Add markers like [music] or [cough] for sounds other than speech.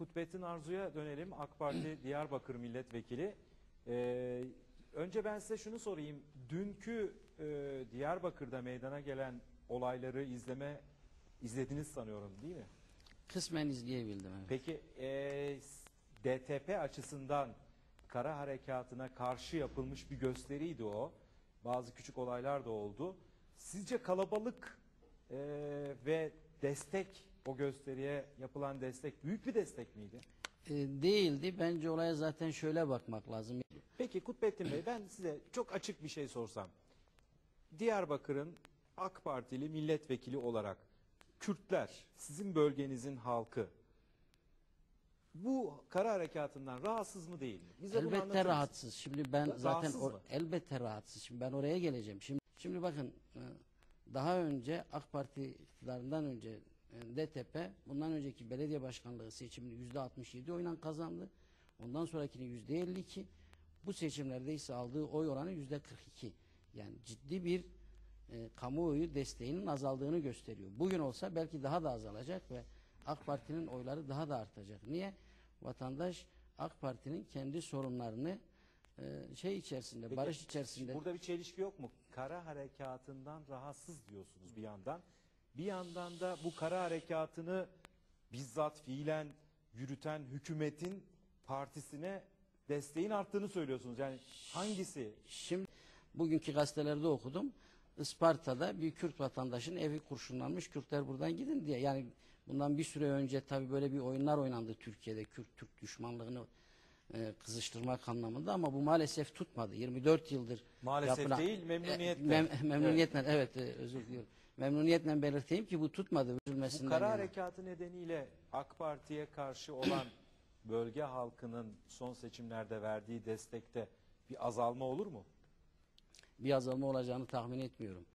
Kutbettin Arzu'ya dönelim. AK Parti [clears throat] Diyarbakır Milletvekili. Ee, önce ben size şunu sorayım. Dünkü e, Diyarbakır'da meydana gelen olayları izleme izlediniz sanıyorum değil mi? Kısmen izleyebildim. Evet. Peki e, DTP açısından kara harekatına karşı yapılmış bir gösteriydi o. Bazı küçük olaylar da oldu. Sizce kalabalık e, ve destek o gösteriye yapılan destek büyük bir destek miydi? Ee, değildi. Bence olaya zaten şöyle bakmak lazım. Peki Kutbettin Bey ben size çok açık bir şey sorsam. Diyarbakır'ın AK Partili milletvekili olarak Kürtler, sizin bölgenizin halkı bu kara harekatından rahatsız mı değil mi? Bize elbette rahatsız. Şimdi ben Ra- zaten rahatsız or- mı? elbette rahatsız. Şimdi ben oraya geleceğim. Şimdi şimdi bakın e, daha önce AK Parti iktidarından önce e, DTP bundan önceki belediye başkanlığı seçimini yüzde 67 oyla kazandı. Ondan sonrakini yüzde 52. Bu seçimlerde ise aldığı oy oranı yüzde 42. Yani ciddi bir e, kamuoyu desteğinin azaldığını gösteriyor. Bugün olsa belki daha da azalacak ve AK Parti'nin oyları daha da artacak. Niye? Vatandaş AK Parti'nin kendi sorunlarını e, şey içerisinde, Peki, barış içerisinde Burada bir çelişki yok mu? Kara harekatından rahatsız diyorsunuz bir yandan. Bir yandan da bu kara harekatını bizzat fiilen yürüten hükümetin partisine desteğin arttığını söylüyorsunuz. Yani hangisi? Şimdi bugünkü gazetelerde okudum. Isparta'da bir Kürt vatandaşın evi kurşunlanmış. Kürtler buradan gidin diye. Yani bundan bir süre önce tabii böyle bir oyunlar oynandı Türkiye'de. Kürt Türk düşmanlığını e, kızıştırmak anlamında ama bu maalesef tutmadı. 24 yıldır Maalesef yapılan- değil, memnuniyetle. E, mem- memnuniyetle evet, e, özür diliyorum. Memnuniyetle belirteyim ki bu tutmadı Bu üzülmesinden. kara yana. harekatı nedeniyle AK Parti'ye karşı olan [clears throat] bölge halkının son seçimlerde verdiği destekte bir azalma olur mu? bir azalma olacağını tahmin etmiyorum.